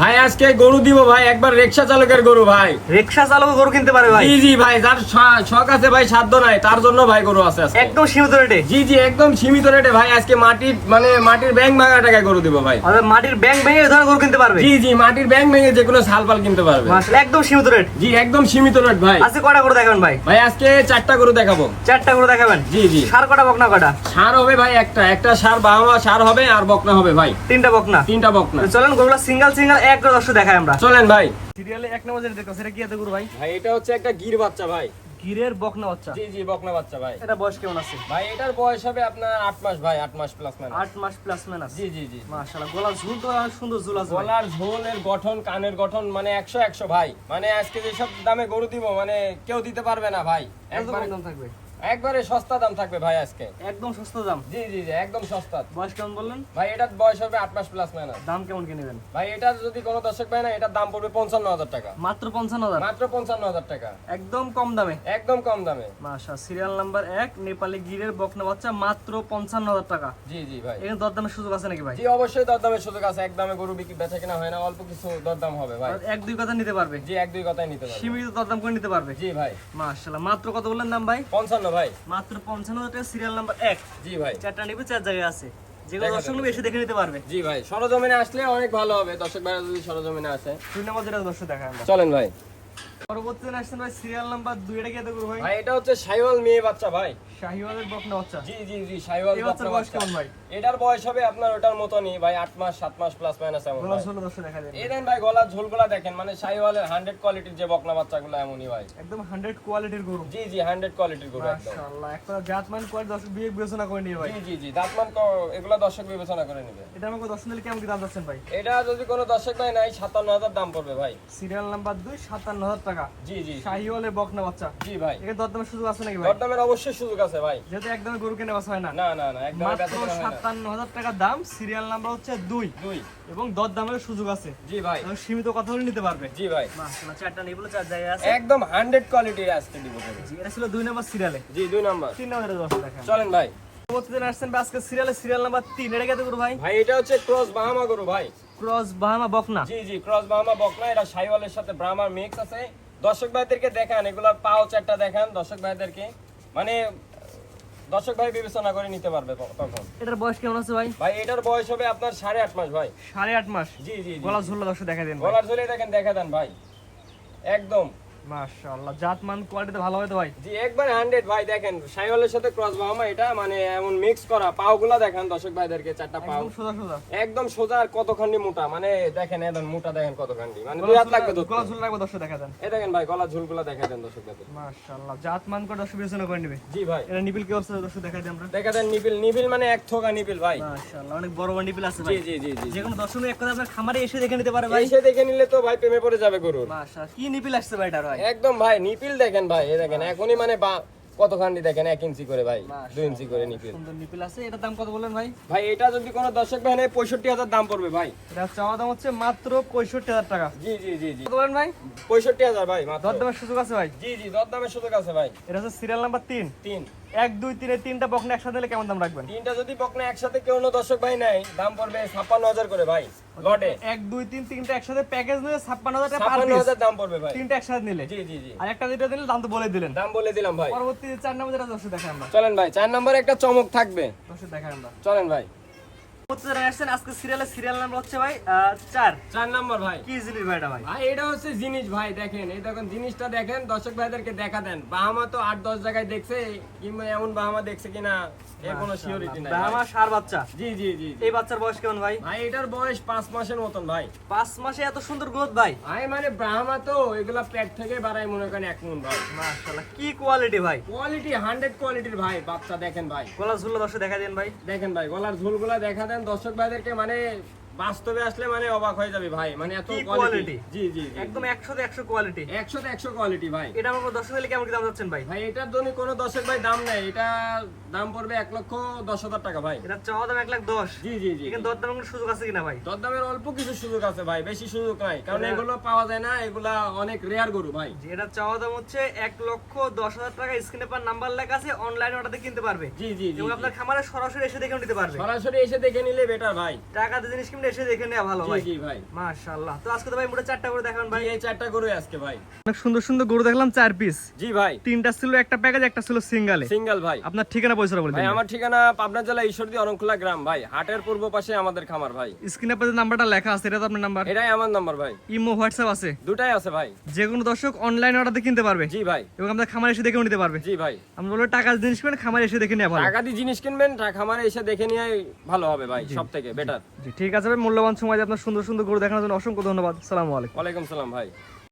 ভাই আজকে গরু দিব ভাই একবার রিক্সা চালকের গরু ভাই। রিক্সা চালক গরু কিনতে পারে ভাই? জি জি ভাই যার শখ আছে ভাই সাধ্য নাই তার জন্য ভাই গরু আছে। একদম সীমিত রেটে? জি জি একদম সীমিত রেটে ভাই আজকে মাটির মানে মাটির ব্যাংক ভাঙা টাকায় গরু দিব ভাই। মাটির ব্যাংক ভেঙে ধরনের গরু কিনতে পারবে? জি জি মাটির ব্যাংক ভেঙে যে কোনো সাল পাল কিনতে পারবে। একদম সীমিত রেট। জি একদম সীমিত রেট ভাই। আজকে কয়টা গরু দেখাবেন ভাই? ভাই আজকে চারটা গরু দেখাবো। চারটা গরু দেখাবেন? জি জি। সার কটা বকনা কটা? সার হবে ভাই একটা একটা সার বাবা সার হবে আর বকনা হবে ভাই। তিনটা বকনা? তিনটা বকনা। চলেন গরুগুলো সিঙ্গেল সিঙ্গেল এক করে দেখাই আমরা। চলেন ভাই। সিরিয়ালে এক নম্বর যেটা দেখো সেটা কি আছে গরু ভাই? ভাই এটা হচ্ছে একটা গির বাচ্চা ভাই। গিরের বকনা বাচ্চা। জি জি বকনা বাচ্চা ভাই। এটা বয়স কেমন আছে? ভাই এটার বয়স হবে আপনার আট মাস ভাই আট মাস প্লাস মানে আট মাস প্লাস মাইনাস জি জি জি মাশাআল্লাহ গলার ঝুল তো সুন্দর ঝুল আছে। গলার ঝোলের গঠন কানের গঠন মানে একশো একশো ভাই। মানে আজকে যেসব দামে গরু দিব মানে কেউ দিতে পারবে না ভাই। একদম দাম থাকবে? একবারে সস্তা দাম থাকবে ভাই আজকে। একদম সস্তা দাম। জি জি জি একদম সস্তা। বয়স কেমন বললেন? ভাই এটার বয়স হবে আট মাস প্লাস মাইনাস দাম কেমন কি নেবেন? ভাই এটা যদি কোনো দর্শক পায় না এটার দাম পড়বে পঞ্চান্ন হাজার টাকা। মাত্র পঞ্চান্ন হাজার? মাত্র পঞ্চান্ন হাজার টাকা। একদম কম দামে? একদম কম দামে। মাশা সিরিয়াল নাম্বার এক নেপালি গিরের বকনা বাচ্চা মাত্র পঞ্চান্ন হাজার টাকা। জি জি ভাই। এখানে দরদামের সুযোগ আছে নাকি ভাই? জি অবশ্যই দরদামের সুযোগ আছে। এক দামে গরু বিক্রি বেচা কিনা হয় না অল্প কিছু দরদাম হবে ভাই। এক দুই কথা নিতে পারবে? জি এক দুই কথাই নিতে পারবে। সীমিত দরদাম করে নিতে পারবে? জি ভাই। মাশাআল্লাহ মাত্র কত বললেন দাম ভাই? পঞ্চান্ন ভাই? মাত্র পঞ্চান্ন হাজার টাকা সিরিয়াল নাম্বার এক। জি ভাই। চারটা নিবে চার জায়গায় আছে। যেগুলো দর্শক নেবে এসে দেখে নিতে পারবে। জি ভাই সরজমিনে আসলে অনেক ভালো হবে। দর্শক ভাইরা যদি সরজমিনে আসে। দুই নম্বর যেটা দর্শক দেখায় চলেন ভাই। পরবর্তী আসছেন ভাই সিরিয়াল নাম্বার দুই। এটা কি এত ভাই? ভাই এটা হচ্ছে সাইওয়াল মেয়ে বাচ্চা ভাই। শাহিওয়ালের বকনা বাচ্চা। জি জি জি বাচ্চার বয়স কেমন ভাই? এটার বয়স হবে আপনার ওটার মতনই ভাই আট মাস সাত মাস প্লাস মাইনাস এমন ভাই। এই দেন ভাই গলার ঝোলগুলা দেখেন মানে সাইওয়ালের হান্ড্রেড কোয়ালিটির যে বকনা বাচ্চাগুলো এমনই ভাই। একদম হান্ড্রেড কোয়ালিটির গরু। জি জি হান্ড্রেড কোয়ালিটির গরু মাশাআল্লাহ একটা জাতমান কোয়ালিটি দর্শক বিবেচনা করে নিয়ে ভাই? জি জি জি দাঁতমান ক- এগুলা দর্শক বিবেচনা করে নেবে। এটা আমাকে দর্শন দিলে কেমন কি দাম যাচ্ছেন ভাই? এটা যদি কোনো দর্শক ভাই নাই সাতান্ন হাজার দাম পড়বে ভাই। সিরিয়াল নাম্বার দুই সাতান্ন হাজার টাকা। জি জি শাহিওয়ালের বকনা বাচ্চা। জি ভাই। এখানে দরদামের সুযোগ আছে নাকি ভাই? দরদামের অবশ্যই সুযোগ আছে ভাই। যেহেতু একদম গরু কেনা বাসা হয় না। না না না একদম সাতান্ন হাজার টাকা দাম সিরিয়াল নাম্বার হচ্ছে দুই। দুই। এবং দর দামের সুযোগ আছে। জি ভাই। সীমিত কথা হলে নিতে পারবে। জি ভাই। চারটা নেই বলে চার জায়গায় আছে। একদম হান্ড্রেড কোয়ালিটির দিব জি, এটা ছিল দুই নাম্বার সিরিয়ালে জি দুই নাম্বার। তিন নাম্বারে দশ দেখা চলেন ভাই। পরবর্তী দিন আসছেন আজকে সিরিয়ালে সিরিয়াল নাম্বার তিন। এটা কেটে করব ভাই? ভাই এটা হচ্ছে ক্রস বাহামা গরু ভাই। ক্রস বাহামা বকনা। জি জি ক্রস বাহামা বকনা। এটা সাইওয়ালের সাথে ব্রাহ্মার মিক্স আছে। দর্শক ভাইদেরকে দেখান এগুলার পাও চারটা দেখান দর্শক ভাইদেরকে। মানে দর্শক ভাই বিবেচনা করে নিতে পারবে তখন এটার বয়স কেমন আছে ভাই? ভাই এটার বয়স হবে আপনার সাড়ে আট মাস ভাই। সাড়ে আট মাস? জি জি গলার গলা ঝুল্লা দর্শক দেখা দেন গলার ঝুলে দেখেন দেখা দেন ভাই। একদম। মাশাআল্লাহ কোয়ালিটি ভালো হবে তো ভাই? জি একবার হান্ড্রেড ভাই দেখেন সাইওয়ালের সাথে ক্রস বাহামা এটা মানে এমন মিক্স করা। পাওগুলা দেখেন দর্শক ভাইদেরকে চারটা পাও। একদম সোজা সোজা। একদম সোজা আর কতখানি মোটা? মানে দেখেন মোটা দেখেন কতখানি। মানে দুই হাত লাগবে। গলা ঝুল্লা রাখব দর্শক দেখা দেন। এই দেখেন ভাই ঝুলগুলা দেখা দেন দর্শক ভাইদের। মাশাআল্লাহ মান করে দর্শক বিবেচনা করে নেবে। জি ভাই। এটা নিপিল কি অবস্থা দর্শক দেখা দেন আমরা। দেখা দেন নিপিল। নিপিল মানে এক থোকা নিপিল ভাই। মাশাআল্লাহ অনেক বড় বড় নিপিল আছে ভাই। জি জি জি যে কোনো দর্শক এক কথা আপনার খামারে এসে দেখে নিতে পারে ভাই। এসে দেখে নিলে তো ভাই প্রেমে পড়ে যাবে গরুর। মাশাআল্লাহ কি নিপিল আসছে ভাই এটার ভাই? একদম ভাই নিপিল দেখেন ভাই এ দেখেন এখনই মানে বা- কতখানি দেখেন এক ইঞ্চি করে ভাই দুই ইঞ্চি করে নিপিল। সুন্দর নিপিল আছে এটার দাম কত বলেন ভাই? ভাই এটা যদি কোনো দর্শক ভাই নেয় পঁয়ষট্টি হাজার দাম পড়বে ভাই। এটা চাওয়া দাম হচ্ছে মাত্র পঁয়ষট্টি হাজার টাকা। জি জি জি জি। বলেন ভাই? পঁয়ষট্টি হাজার ভাই দরদামের সুযোগ আছে ভাই? জি জি দর দামের সুযোগ আছে ভাই। এটা হচ্ছে সিরিয়াল নাম্বার তিন। তিন। এক দুই তিনে তিনটা বকনা একসাথে নিলে কেমন দাম রাখবেন? তিনটা যদি বকনা একসাথে কেউ দর্শক ভাই নাই দাম পড়বে ছাপ্পান্ন হাজার করে ভাই লটে এক দুই তিন তিনটা একসাথে প্যাকেজ নিলে ছাপ্পান্ন হাজার ছাপ্পান্ন হাজার দাম পড়বে ভাই। তিনটা একসাথে নিলে। জি জি জি। আর একটা দুইটা দিলে দাম তো বলে দিলেন। দাম বলে দিলাম ভাই। পরবর্তী চার নম্বর যেটা দর্শক আমরা। চলেন ভাই চার নম্বরে একটা চমক থাকবে। দর্শক আমরা। চলেন ভাই। আজকে সিরিয়ালের সিরিয়াল নাম্বার হচ্ছে ভাই চার। চার নম্বর ভাই। কি জিনিস ভাই এটা ভাই? ভাই এটা হচ্ছে জিনিস ভাই দেখেন। এই দেখেন জিনিসটা দেখেন দর্শক ভাইদেরকে দেখা দেন। বাহামা তো আট দশ জায়গায় দেখছে কিংবা এমন বাহামা দেখছে কিনা এর কোনো সিওরিটি নাই ভাই। সার বাচ্চা। জি জি জি জি। এই বাচ্চার বয়স কেমন ভাই? ভাই এটার বয়স পাঁচ মাসের মতন ভাই। পাঁচ মাসে এত সুন্দর গ্রোথ ভাই? ভাই মানে ব্রাহ্মা তো এগুলা পেট থেকে বাড়াই মনে করেন এক মন ভাই। মাশাআল্লাহ কি কোয়ালিটি ভাই? কোয়ালিটি হান্ড্রেড কোয়ালিটির ভাই বাচ্চা দেখেন ভাই। গলা দেখা দেন ভাই। দেখেন ভাই গলার ঝুলগুলা দেখা দেন দর্শক ভাইদেরকে মানে বাস্তবে আসলে মানে অবাক হয়ে যাবে ভাই মানে এত কোয়ালিটি জি জি একদম একশোতে একশো কোয়ালিটি একশো একশো কোয়ালিটি ভাই। এটা আমার দর্শক দিলে কেমন দাম যাচ্ছেন ভাই? ভাই এটার জন্য কোনো দর্শক ভাই দাম নেই। এটা দাম পড়বে এক লক্ষ দশ হাজার টাকা ভাই। এটা চাওয়া দাম এক লাখ দশ। জি জি জি এখানে দর দামের কোনো সুযোগ আছে কিনা ভাই? দরদামের অল্প কিছু সুযোগ আছে ভাই বেশি সুযোগ নাই। কারণ এগুলো পাওয়া যায় না এগুলা অনেক রেয়ার গরু ভাই। এটা চাওয়া দাম হচ্ছে এক লক্ষ দশ হাজার টাকা। স্ক্রিনে পার নাম্বার লেখা আছে অনলাইন অর্ডার কিনতে পারবে। জি জি জি এবং আপনার খামারে সরাসরি এসে দেখে নিতে পারবে। সরাসরি এসে দেখে নিলে বেটার ভাই। টাকা দিয়ে জিনিস কিনলে এসে দেখে নেওয়া ভালো ভাই। জি ভাই। মাশাআল্লাহ। তো আজকে তো ভাই মোটা চারটা করে দেখান ভাই। ভাই এই চারটা গরু আজকে ভাই। অনেক সুন্দর সুন্দর গরু দেখলাম চার পিস জি ভাই। তিনটা ছিল একটা প্যাকেজ একটা ছিল সিঙ্গালে সিঙ্গেল ভাই। আপনার ঠিকানা পয়সা বলে ভাই আমার ঠিকানা পাবনা জেলা ঈশ্বরদী অরণখোলা গ্রাম ভাই। হাটের পূর্ব পাশে আমাদের খামার ভাই। স্ক্রিনে আপনাদের নাম্বারটা লেখা আছে এটা তো আপনার নাম্বার এটাই আমার নাম্বার ভাই। ইমো হোয়াটসঅ্যাপ আছে। দুটাই আছে ভাই। যে কোনো দর্শক অনলাইন অর্ডার কিনতে পারবে। জি ভাই। এবং আপনার খামার এসে দেখেও নিতে পারবে। জি ভাই। আমরা বলব টাকার জিনিস কিনবেন খামার এসে দেখে নেওয়া ভালো। টাকা দিয়ে জিনিস কিনবেন খামারে এসে দেখে নিয়ে ভালো হবে ভাই সব থেকে বেটার ঠিক আছে ভাই। মূল্যবান সময় আপনার সুন্দর সুন্দর গরু দেখানোর জন্য অসংখ্য ধন্যবাদ। সালাম আলাইকুম। ওয়ালাইকুম সালাম ভাই।